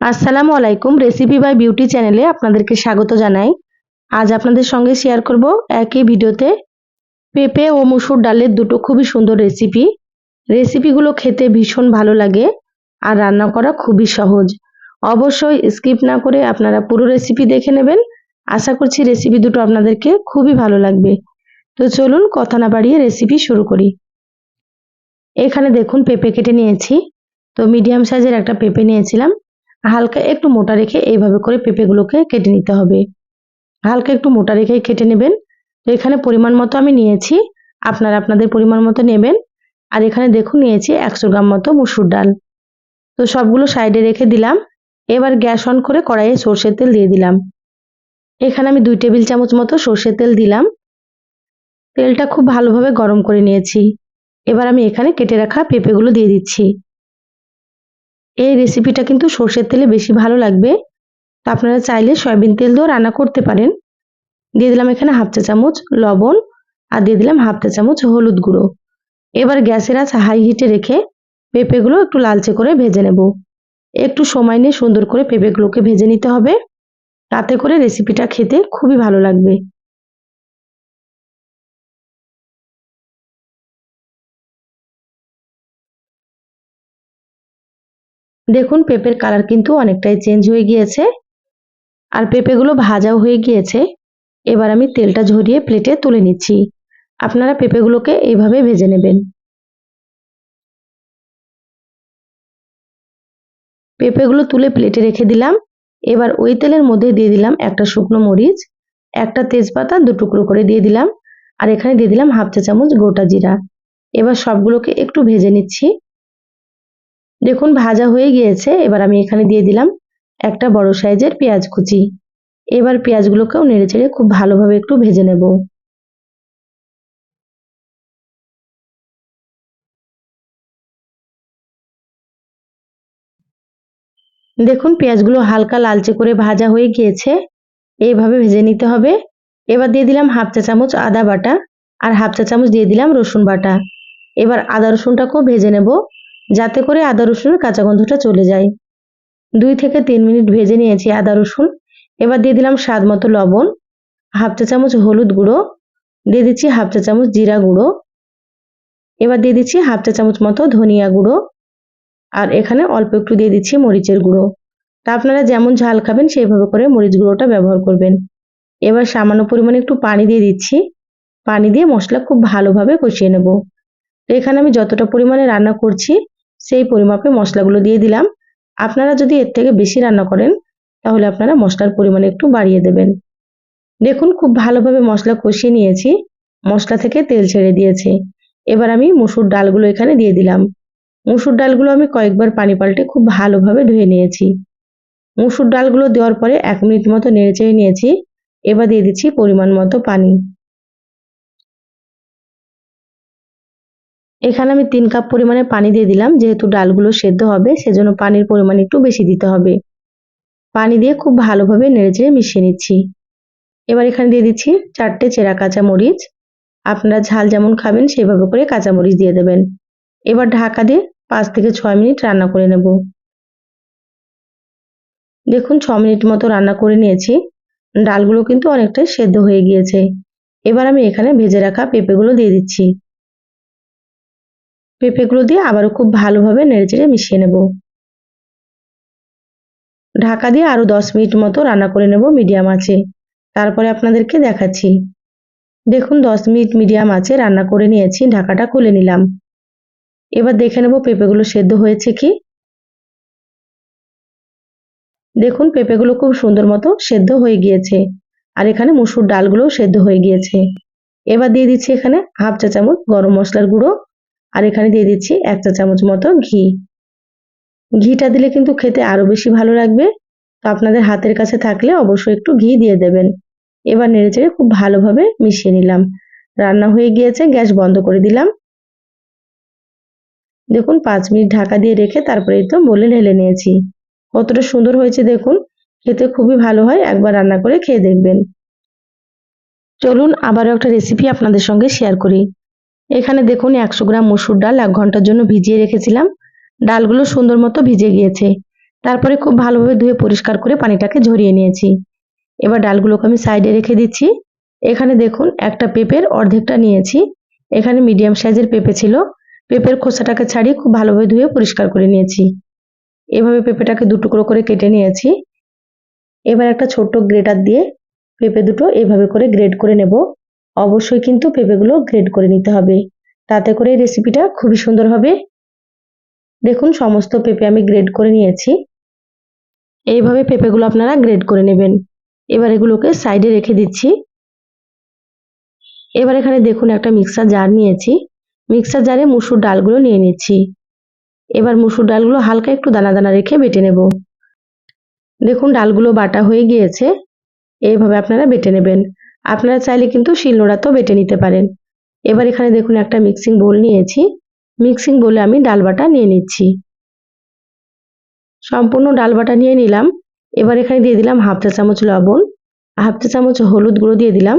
আসসালামু আলাইকুম recipe by beauty চ্যানেলে আপনাদেরকে স্বাগত জানাই। আজ আপনাদের সঙ্গে শেয়ার করব একই ভিডিওতে পেঁপে ও মুসুর ডালের দুটো খুবই সুন্দর রেসিপি রেসিপিগুলো খেতে ভীষণ ভালো লাগে আর রান্না করা খুবই সহজ। অবশ্যই স্কিপ না করে আপনারা পুরো রেসিপি দেখে নেবেন। আশা করছি রেসিপি দুটো আপনাদেরকে খুবই ভালো লাগবে। তো চলুন কথা না বাড়িয়ে রেসিপি শুরু করি। এখানে দেখুন, পেঁপে কেটে নিয়েছি। তো মিডিয়াম সাইজের একটা পেঁপে নিয়েছিলাম। হালকা একটু মোটা রেখে এইভাবে করে পেঁপেগুলোকে কেটে নিতে হবে। হালকা একটু মোটা রেখেই কেটে নেবেন। তো এখানে পরিমাণ মতো আমি নিয়েছি। আপনারা আপনাদের পরিমাণ মতো নেবেন। আর এখানে দেখুন নিয়েছি একশো গ্রাম মতো মুসুর ডাল। তো সবগুলো সাইডে রেখে দিলাম। এবার গ্যাস অন করে কড়াইয়ে সর্ষের তেল দিয়ে দিলাম। এখানে আমি দুই টেবিল চামচ মতো সর্ষের তেল দিলাম। তেলটা খুব ভালোভাবে গরম করে নিয়েছি। এবার আমি এখানে কেটে রাখা পেঁপেগুলো দিয়ে দিচ্ছি। এই রেসিপিটা কিন্তু সর্ষের তেলে বেশি ভালো লাগবে। তা আপনারা চাইলে সয়াবিন তেল দিয়েও রান্না করতে পারেন। দিয়ে দিলাম এখানে হাফ চা চামচ লবণ আর দিয়ে দিলাম হাফ চা চামচ হলুদ গুঁড়ো। এবার গ্যাসের আঁচ হাই হিটে রেখে পেঁপেগুলো একটু লালচে করে ভেজে নেব। একটু সময় নিয়ে সুন্দর করে পেঁপেগুলোকে ভেজে নিতে হবে। তাতে করে রেসিপিটা খেতে খুবই ভালো লাগবে। দেখুন, পেঁপের কালার কিন্তু অনেকটাই চেঞ্জ হয়ে গিয়েছে আর পেঁপেগুলো ভাজাও হয়ে গিয়েছে। এবার আমি তেলটা ঝরিয়ে প্লেটে তুলে নিচ্ছি। আপনারা পেঁপেগুলোকে এইভাবে ভেজে নেবেন। পেঁপেগুলো তুলে প্লেটে রেখে দিলাম। এবার ওই তেলের মধ্যে দিয়ে দিলাম একটা শুকনো মরিচ, একটা তেজপাতা, দু টুকরো করে দিয়ে দিলাম। আর এখানে দিয়ে দিলাম হাফ চা চামচ গোটা জিরা। এবার সবগুলোকে একটু ভেজে নিচ্ছি। দেখুন, ভাজা হয়ে গিয়েছে। এবার আমি এখানে দিয়ে দিলাম একটা বড় সাইজের পেঁয়াজ কুচি। এবার পেঁয়াজগুলোকেও নেড়ে চেড়ে খুব ভালোভাবে একটু ভেজে নেব। দেখুন, পেঁয়াজগুলো হালকা লালচে করে ভাজা হয়ে গিয়েছে। এইভাবে ভেজে নিতে হবে। এবার দিয়ে দিলাম হাফ চা চামচ আদা বাটা আর হাফ চা চামচ দিয়ে দিলাম রসুন বাটা। এবার আদা রসুনটাকেও ভেজে নেব। যাতে করে আদা রসুনের কাঁচা গন্ধটা চলে যায়। দুই থেকে তিন মিনিট ভেজে নিয়েছি আদা রসুন। এবার দিয়ে দিলাম স্বাদ মতো লবণ, হাফ চা চামচ হলুদ গুঁড়ো, দিয়ে দিচ্ছি হাফ চা চামচ জিরা গুঁড়ো। এবার দিয়ে দিচ্ছি হাফ চা চামচ মতো ধনিয়া গুঁড়ো। আর এখানে অল্প একটু দিয়ে দিচ্ছি মরিচের গুঁড়ো। তা আপনারা যেমন ঝাল খাবেন সেইভাবে করে মরিচ গুঁড়োটা ব্যবহার করবেন। এবার সামান্য পরিমাণে একটু পানি দিয়ে দিচ্ছি। পানি দিয়ে মশলা খুব ভালোভাবে কষিয়ে নেব। তো এখানে আমি যতটা পরিমাণে রান্না করছি সেই পরিমাপে মশলাগুলো দিয়ে দিলাম। আপনারা যদি এর থেকে বেশি রান্না করেন, তাহলে আপনারা মশলার পরিমাণ একটু বাড়িয়ে দেবেন। দেখুন, খুব ভালোভাবে মশলা কষিয়ে নিয়েছি। মশলা থেকে তেল ছেড়ে দিয়েছে। এবার আমি মুসুর ডালগুলো এখানে দিয়ে দিলাম। মুসুর ডালগুলো আমি কয়েকবার পানি পাল্টে খুব ভালোভাবে ধুয়ে নিয়েছি। মুসুর ডালগুলো দেওয়ার পরে এক মিনিট মতো নেড়ে চেড়ে নিয়েছি। এবার দিয়ে দিচ্ছি পরিমাণ মতো পানি। এখানে আমি তিন কাপ পরিমাণে পানি দিয়ে দিলাম, যেহেতু ডালগুলো সেদ্ধ হবে, সেজন্য পানির পরিমাণ একটু বেশি দিতে হবে। পানি দিয়ে খুব ভালোভাবে নেড়েচেড়ে মিশিয়ে নিচ্ছি। এবার এখানে দিয়ে দিচ্ছি চারটে চেরা কাঁচা মরিচ আপনারা ঝাল যেমন খাবেন, সেভাবে করে কাঁচা মরিচ দিয়ে দেবেন। এবার ঢাকা দিয়ে পাঁচ থেকে ছয় মিনিট রান্না করে নেব। দেখুন, ছ মিনিট মতো রান্না করে নিয়েছি। ডালগুলো কিন্তু অনেকটাই সেদ্ধ হয়ে গিয়েছে। এবার আমি এখানে ভেজে রাখা পেঁপেগুলো দিয়ে দিচ্ছি। পেঁপেগুলো দিয়ে আবারও খুব ভালোভাবে নেড়েচেড়ে মিশিয়ে নেব। ঢাকা দিয়ে আরও দশ মিনিট মতো রান্না করে নেব মিডিয়াম আছে তারপরে আপনাদেরকে দেখাচ্ছি। দেখুন, দশ মিনিট মিডিয়াম আছে রান্না করে নিয়েছি, ঢাকাটা খুলে নিলাম। এবার দেখে নেব পেঁপেগুলো সেদ্ধ হয়েছে কি। দেখুন, পেঁপেগুলো খুব সুন্দর মতো সেদ্ধ হয়ে গিয়েছে। আর এখানে মুসুর ডালগুলোও সেদ্ধ হয়ে গিয়েছে। এবার দিয়ে দিচ্ছি এখানে হাফ চা চামচ গরম মশলার গুঁড়ো। আর এখানে দিয়ে দিচ্ছি এক চা চামচ মতো ঘি। ঘিটা দিলে কিন্তু খেতে আরও বেশি ভালো লাগবে। তো আপনাদের হাতের কাছে থাকলে অবশ্যই একটু ঘি দিয়ে দেবেন। এবার নেড়েচেড়ে খুব ভালোভাবে মিশিয়ে নিলাম। রান্না হয়ে গিয়েছে, গ্যাস বন্ধ করে দিলাম। দেখুন, পাঁচ মিনিট ঢাকা দিয়ে রেখে তারপরে তো বলে ঢেলে নিয়েছি। কতটা সুন্দর হয়েছে দেখুন। খেতে খুবই ভালো হয়, একবার রান্না করে খেয়ে দেখবেন। চলুন, আবারও একটা রেসিপি আপনাদের সঙ্গে শেয়ার করি। এখানে দেখুন একশো গ্রাম মসুর ডাল এক ঘণ্টার জন্য ভিজিয়ে রেখেছিলাম। ডালগুলো সুন্দর মতো ভিজে গিয়েছে। তারপরে খুব ভালোভাবে ধুয়ে পরিষ্কার করে পানিটাকে ঝরিয়ে নিয়েছি। এবার ডালগুলোকে আমি সাইডে রেখে দিচ্ছি। এখানে দেখুন একটা পেঁপের অর্ধেকটা নিয়েছি। এখানে মিডিয়াম সাইজের পেঁপে ছিল। পেঁপের খোসাটাকে ছাড়িয়ে খুব ভালোভাবে ধুয়ে পরিষ্কার করে নিয়েছি। এভাবে পেঁপেটাকে টুকরো করে কেটে নিয়েছি। এবার একটা ছোট্ট গ্রেটার দিয়ে পেঁপে দুটো এভাবে করে গ্রেড করে নেব। অবশ্যই কিন্তু পেঁপেগুলো গ্রেড করে নিতে হবে। তাতে করে রেসিপিটা খুবই সুন্দর হবে। দেখুন, সমস্ত পেঁপে আমি গ্রেড করে নিয়েছি। এইভাবে পেঁপেগুলো আপনারা গ্রেড করে নেবেন। এবার এগুলোকে সাইডে রেখে দিচ্ছি। এবার এখানে দেখুন, একটা মিক্সার জার নিয়েছি। মিক্সার জারে মুসুর ডালগুলো নিয়ে নিচ্ছি। এবার মুসুর ডালগুলো হালকা একটু দানা দানা রেখে বেটে নেব। দেখুন, ডালগুলো বাটা হয়ে গিয়েছে। এইভাবে আপনারা বেটে নেবেন। আপনারা চাইলে কিন্তু শিলনোড়াতেও বেটে নিতে পারেন। এবার এখানে দেখুন একটা মিক্সিং বোল নিয়েছি। মিক্সিং বোলে আমি ডাল বাটা নিয়ে নিচ্ছি। সম্পূর্ণ ডাল বাটা নিয়ে নিলাম। এবার এখানে দিয়ে দিলাম হাফ চা চামচ লবণ, হাফ চা চামচ হলুদ গুঁড়ো দিয়ে দিলাম।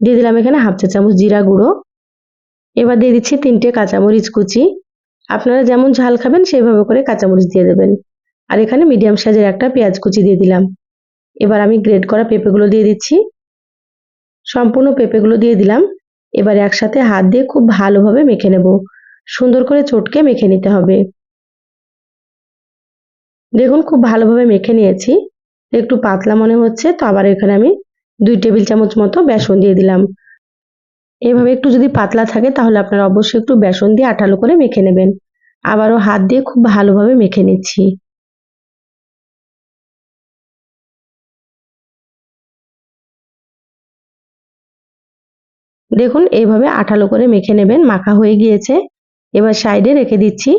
দিয়ে দিলাম এখানে হাফ চা চামচ জিরা গুঁড়ো। এবার দিয়ে দিচ্ছি তিনটে কাঁচামরিচ কুচি। আপনারা যেমন ঝাল খাবেন সেইভাবে করে কাঁচামরিচ দিয়ে দেবেন। আর এখানে মিডিয়াম সাইজের একটা পেঁয়াজ কুচি দিয়ে দিলাম। এবার আমি গ্রেড করা পেঁপেগুলো দিয়ে দিচ্ছি। সম্পূর্ণ পেঁপেগুলো দিয়ে দিলাম। এবার একসাথে হাত দিয়ে খুব ভালোভাবে মেখে নেব। সুন্দর করে চটকে মেখে নিতে হবে। দেখুন, খুব ভালোভাবে মেখে নিয়েছি। একটু পাতলা মনে হচ্ছে, তো আবার এখানে আমি দুই টেবিল চামচ মতো বেসন দিয়ে দিলাম। এভাবে একটু যদি পাতলা থাকে, তাহলে আপনারা অবশ্যই একটু বেসন দিয়ে আঠালো করে মেখে নেবেন। আবারও হাত দিয়ে খুব ভালোভাবে মেখে নিচ্ছি। দেখুন, এইভাবে আঠালো করে মেখে নেবেন, মাখা হয়ে গিয়েছে। এবার সাইডে রেখে দিচ্ছি।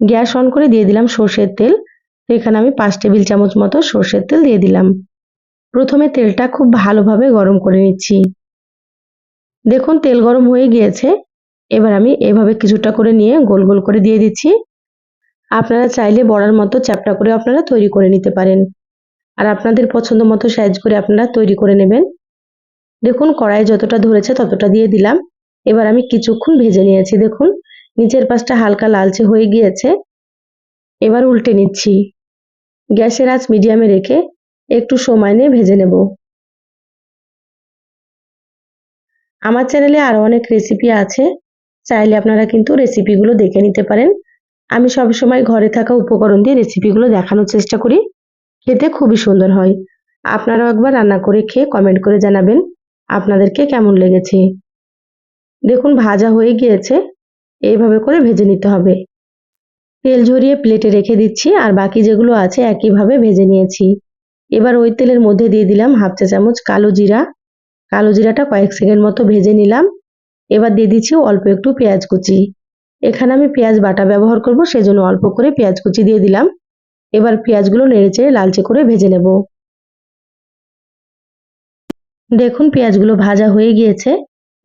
গ্যাস অন করে দিয়ে দিলাম সর্ষের তেল। এখানে আমি পাঁচ টেবিল চামচ মতো সর্ষের তেল দিয়ে দিলাম। প্রথমে তেলটা খুব ভালোভাবে গরম করে নিচ্ছি। দেখুন, তেল গরম হয়ে গিয়েছে। এবার আমি এভাবে কিছুটা করে নিয়ে গোল গোল করে দিয়ে দিচ্ছি। আপনারা চাইলে বড়ার মতো চ্যাপটা করে আপনারা তৈরি করে নিতে পারেন। আর আপনাদের পছন্দ মতো সাইজ করে আপনারা তৈরি করে নেবেন। দেখুন, কড়াই যতটা ধরেছে ততটা দিয়ে দিলাম। এবার আমি কিছুক্ষণ ভেজে নিয়েছি, দেখুন। নিচের পাশটা হালকা লালচে হয়ে গিয়েছে। এবার উল্টে নিচ্ছি। গ্যাসের আঁচ মিডিয়ামে রেখে একটু সময় নিয়ে ভেজে নেব। আমার চ্যানেলে আরও অনেক রেসিপি আছে। চাইলে আপনারা কিন্তু রেসিপিগুলো দেখে নিতে পারেন। আমি সবসময় ঘরে থাকা উপকরণ দিয়ে রেসিপিগুলো দেখানোর চেষ্টা করি। খেতে খুবই সুন্দর হয়। আপনারাও একবার রান্না করে খেয়ে কমেন্ট করে জানাবেন। আপনাদেরকে কেমন লেগেছে? দেখুন, ভাজা হয়ে গিয়েছে। এইভাবে করে ভেজে নিতে হবে। তেল ঝরিয়ে প্লেটে রেখে দিচ্ছি আর বাকি যেগুলো আছে একইভাবে ভেজে নিয়েছি। এবার ওই তেলের মধ্যে দিয়ে দিলাম হাফ চা চামচ কালো জিরা। কালো জিরাটা কয়েক সেকেন্ড মতো ভেজে নিলাম। এবার দিয়ে দিচ্ছি অল্প একটু পেঁয়াজ কুচি। এখানে আমি পেঁয়াজ বাটা ব্যবহার করব, সেজন্য অল্প করে পেঁয়াজ কুচি দিয়ে দিলাম। এবার পেঁয়াজগুলো নেড়েচেড়ে লালচে করে ভেজে নেব। দেখুন পেঁয়াজগুলো ভাজা হয়ে গিয়েছে।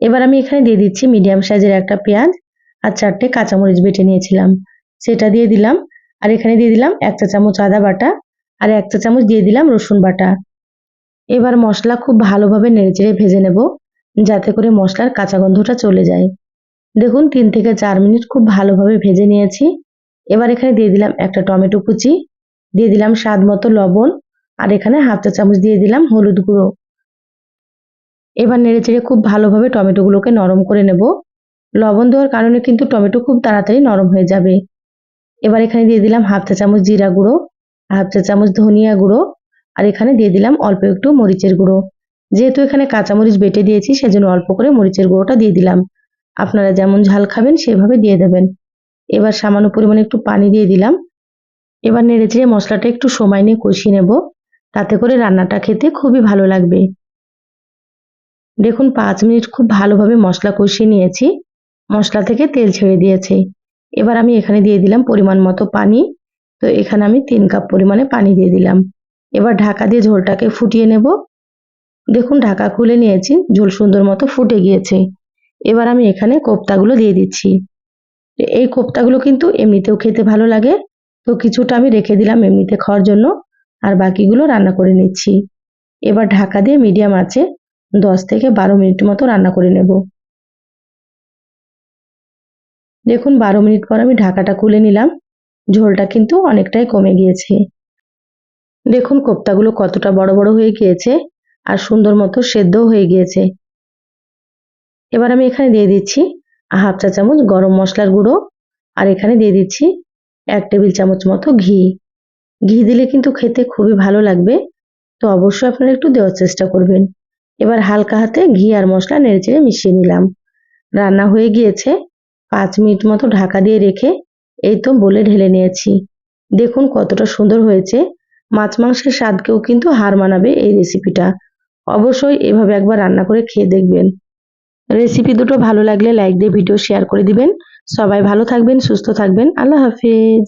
এবার আমি এখানে দিয়ে দিচ্ছি মিডিয়াম সাইজের একটা পেঁয়াজ আর চারটে কাঁচামরিচ বেটে নিয়েছিলাম। সেটা দিয়ে দিলাম। আর এখানে দিয়ে দিলাম এক চা চামচ আদা বাটা আর এক চা চামচ দিয়ে দিলাম রসুন বাটা। এবার মশলা খুব ভালোভাবে নেড়েচেড়ে ভেজে নেব যাতে করে মশলার কাঁচা গন্ধটা চলে যায়। দেখুন তিন থেকে চার মিনিট খুব ভালোভাবে ভেজে নিয়েছি। এবার এখানে দিয়ে দিলাম একটা টমেটো কুচি, দিয়ে দিলাম স্বাদ মতো লবণ আর এখানে হাফ চা চামচ দিয়ে দিলাম হলুদ গুঁড়ো। এবার নেড়েচেড়ে খুব ভালোভাবে টমেটোগুলোকে নরম করে নেব। লবণ দেওয়ার কারণে কিন্তু টমেটো খুব তাড়াতাড়ি নরম হয়ে যাবে। এবার এখানে দিয়ে দিলাম হাফ চা চামচ জিরা গুঁড়ো, হাফ চা চামচ ধনিয়া গুঁড়ো, আর এখানে দিয়ে দিলাম অল্প একটু মরিচের গুঁড়ো। যেহেতু এখানে কাঁচামরিচ বেটে দিয়েছি, সেজন্য অল্প করে মরিচের গুঁড়োটা দিয়ে দিলাম। আপনারা যেমন ঝাল খাবেন, সেভাবে দিয়ে দেবেন। এবার সামান্য পরিমাণে একটু পানি দিয়ে দিলাম। এবার নেড়েচেড়ে মশলাটা একটু সময় নিয়ে কষিয়ে নেব। তাতে করে রান্নাটা খেতে খুবই ভালো লাগবে। দেখুন, পাঁচ মিনিট খুব ভালোভাবে মশলা কষিয়ে নিয়েছি। মশলা থেকে তেল ছেড়ে দিয়েছে। এবার আমি এখানে দিয়ে দিলাম পরিমাণ মতো পানি। তো এখানে আমি তিন কাপ পরিমাণে পানি দিয়ে দিলাম। এবার ঢাকা দিয়ে ঝোলটাকে ফুটিয়ে নেব। দেখুন, ঢাকা খুলে নিয়েছি, ঝোল সুন্দর মতো ফুটে গিয়েছে। এবার আমি এখানে কোপ্তাগুলো দিয়ে দিচ্ছি। এই কোপ্তাগুলো কিন্তু এমনিতেও খেতে ভালো লাগে। তো কিছুটা আমি রেখে দিলাম এমনিতে খাওয়ার জন্য। আর বাকিগুলো রান্না করে নিচ্ছি। এবার ঢাকা দিয়ে মিডিয়াম আছে দশ থেকে বারো মিনিট মতো রান্না করে নেব। দেখুন, বারো মিনিট পর আমি ঢাকাটা খুলে নিলাম। ঝোলটা কিন্তু অনেকটাই কমে গিয়েছে। দেখুন, কোপ্তাগুলো কতটা বড় বড় হয়ে গিয়েছে আর সুন্দর মতো সেদ্ধও হয়ে গিয়েছে। এবার আমি এখানে দিয়ে দিচ্ছি হাফ চা চামচ গরম মশলার গুঁড়ো আর এখানে দিয়ে দিচ্ছি এক টেবিল চামচ মতো ঘি। ঘি দিলে কিন্তু খেতে খুবই ভালো লাগবে, তো অবশ্যই আপনারা একটু দেওয়ার চেষ্টা করবেন। এবার হালকা হাতে ঘি আর মশলা নেড়েচেড়ে মিশিয়ে নিলাম। রান্না হয়ে গিয়েছে। পাঁচ মিনিট মতো ঢাকা দিয়ে রেখে এই তো বলে ঢেলে নিয়েছি। দেখুন কতটা সুন্দর হয়েছে। মাছ মাংসের স্বাদকেও কিন্তু হার মানাবে এই রেসিপিটা। অবশ্যই এভাবে একবার রান্না করে খেয়ে দেখবেন। রেসিপি দুটো ভালো লাগলে লাইক দিয়ে ভিডিও শেয়ার করে দিবেন। সবাই ভালো থাকবেন, সুস্থ থাকবেন। আল্লাহ হাফিজ।